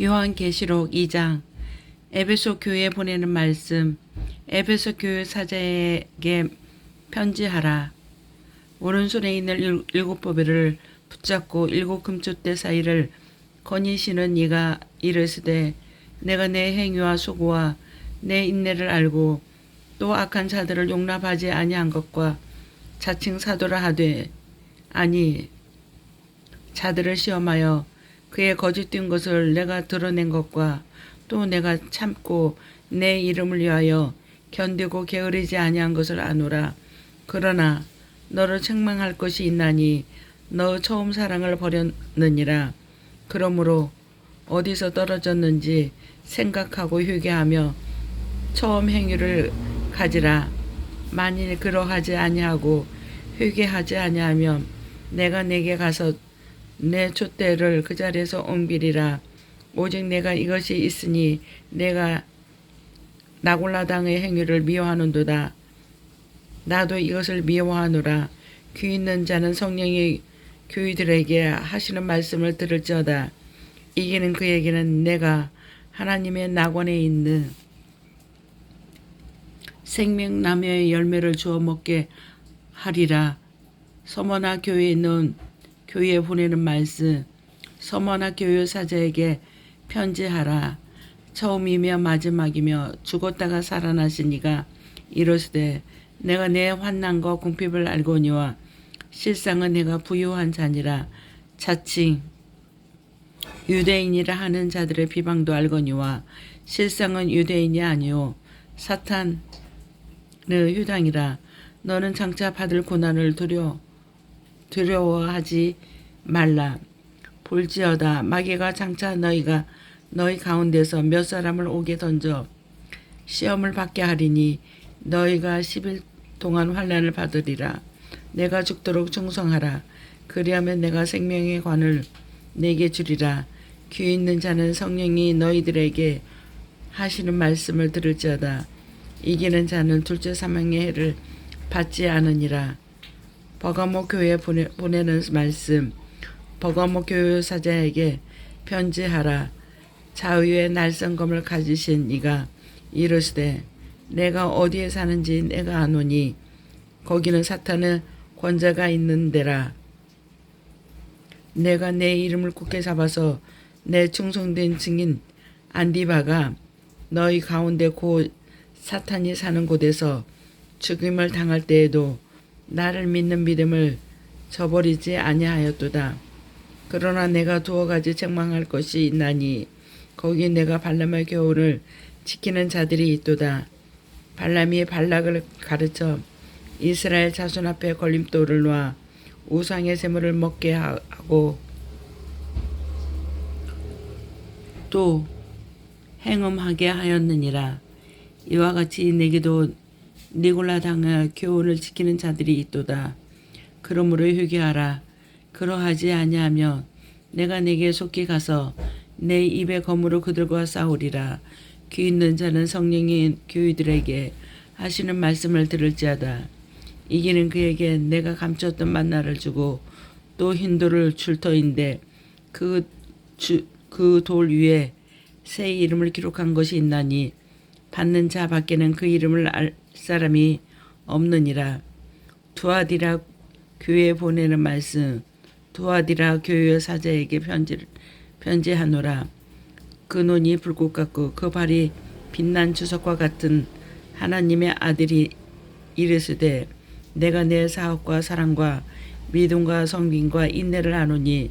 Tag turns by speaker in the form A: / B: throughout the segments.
A: 요한계시록 2장 에베소 교회에 보내는 말씀 에베소 교회 사자에게 편지하라. 오른손에 있는 일- 일곱 보배를 붙잡고 일곱 금촛대 사이를 거니시는 이가 이르시되 내가 내 행위와 수고와 내 인내를 알고 또 악한 자들을 용납하지 아니한 것과 자칭 사도라 하되 아니 자들을 시험하여 그의 거짓된 것을 내가 드러낸 것과 또 내가 참고 내 이름을 위하여 견디고 게으르지 아니한 것을 아노라. 그러나 너를 책망할 것이 있나니 너 처음 사랑을 버렸느니라. 그러므로 어디서 떨어졌는지 생각하고 휴게하며 처음 행위를 가지라. 만일 그러하지 아니하고 회개하지 아니하면 내가 내게 가서 내 촛대를 그 자리에서 옮기리라. 오직 내가 이것이 있으니 내가 나골라 당의 행위를 미워하는도다. 나도 이것을 미워하노라. 귀 있는 자는 성령이 교회들에게 하시는 말씀을 들을지어다. 이기는 그에게는 내가 하나님의 낙원에 있는 생명나무의 열매를 주어 먹게 하리라. 서머나 교회에 있는 교회에 보내는 말씀 서머나 교회 사자에게 편지하라. 처음이며 마지막이며 죽었다가 살아나신 이가 이르시되 내가 내 환난과 궁핍을 알거니와 실상은 내가 부유한 자니라. 자칭. 유대인이라 하는 자들의 비방도 알거니와 실상은 유대인이 아니요 사탄의 유당이라. 너는 장차 받을 고난을 두려 두려워하지 말라. 볼지어다. 마귀가 장차 너희가 너희 가운데서 몇 사람을 오게 던져 시험을 받게 하리니 너희가 10일 동안 환난을 받으리라. 내가 죽도록 충성하라. 그리하면 내가 생명의 관을 내게 주리라. 귀 있는 자는 성령이 너희들에게 하시는 말씀을 들을지어다. 이기는 자는 둘째 사망의 해를 받지 않으니라 버가모 교회에 보내, 보내는 말씀. 버가모 교회 사자에게 편지하라. 자유의 날성검을 가지신 이가 이르시되 내가 어디에 사는지 내가 아노니 거기는 사탄의 권자가 있는 데라. 내가 내 이름을 굳게 잡아서 내 충성된 증인 안디바가 너희 가운데 곧 사탄이 사는 곳에서 죽임을 당할 때에도 나를 믿는 믿음을 저버리지 아니하였도다. 그러나 내가 두어 가지 책망할 것이 있나니 거기 내가 발람의 교훈을 지키는 자들이 있도다. 발람이 발락을 가르쳐 이스라엘 자손 앞에 걸림돌을 놔 우상의 재물을 먹게 하고 또 행음하게 하였느니라. 이와 같이 내게도 니골라 당의 교훈을 지키는 자들이 있도다. 그러므로 회개하라. 그러하지 아니하면 내가 내게 속히 가서 내 입의 검으로 그들과 싸우리라. 귀 있는 자는 성령이 교회들에게 하시는 말씀을 들을지어다. 이기는 그에게 내가 감췄던 만나를 주고 또 흰돌을 줄 터인데 그 그 돌 위에 새 이름을 기록한 것이 있나니 받는 자 밖에는 그 이름을 알 사람이 없느니라. 두아디라 교회에 보내는 말씀 두아디라 교회 사자에게 편지를 편지하노라. 그 눈이 불꽃 같고 그 발이 빛난 주석과 같은 하나님의 아들이 이르시되 내가 내 사업과 사랑과 믿음과 성김과 인내를 하노니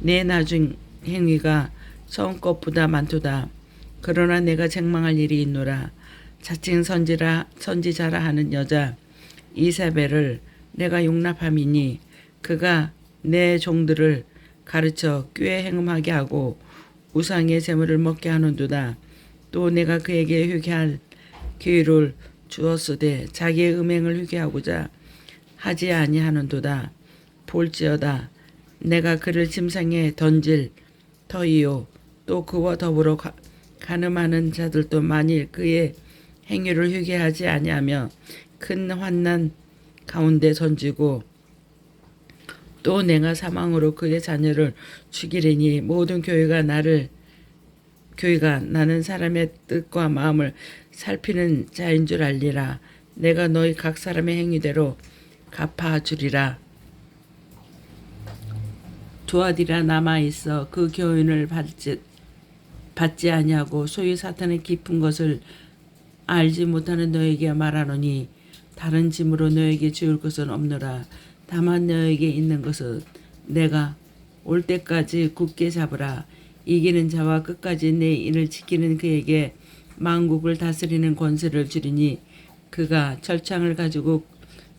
A: 내 나중 행위가 처음 것보다 많도다. 그러나 내가 책망할 일이 있노라. 자칭 선지라 선지자라 하는 여자 이사벨을 내가 용납함이니 그가 내 종들을 가르쳐 꾀 행음하게 하고 우상의 재물을 먹게 하는도다. 또 내가 그에게 회개할 기회를 주었으되 자기의 음행을 회개하고자 하지 아니하는도다. 볼지어다. 내가 그를 침상에 던질 터이요 또 그와 더불어 가, 가늠하는 자들도 만일 그의 행위를 회개하지 아니하며 큰 환난 가운데 던지고 또 내가 사망으로 그의 자녀를 죽이리니 모든 교회가 나를 교회가 나는 사람의 뜻과 마음을 살피는 자인 줄 알리라. 내가 너희 각 사람의 행위대로 갚아주리라. 두 아들이라 남아 있어 그 교훈을 받지 받지 아니하고 소위 사탄의 깊은 것을 알지 못하는 너에게 말하노니 다른 짐으로 너에게 지울 것은 없노라. 다만 너에게 있는 것은 내가 올 때까지 굳게 잡으라. 이기는 자와 끝까지 내 인을 지키는 그에게 만국을 다스리는 권세를 주리니 그가 철창을 가지고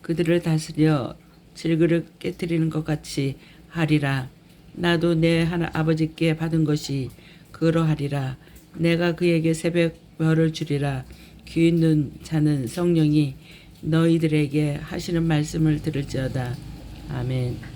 A: 그들을 다스려 질그를 깨뜨리는 것 같이 하리라. 나도 내 하나 아버지께 받은 것이 그러하리라. 내가 그에게 새벽 별을 주리라. 귀 있는 자는 성령이 너희들에게 하시는 말씀을 들을지어다. 아멘.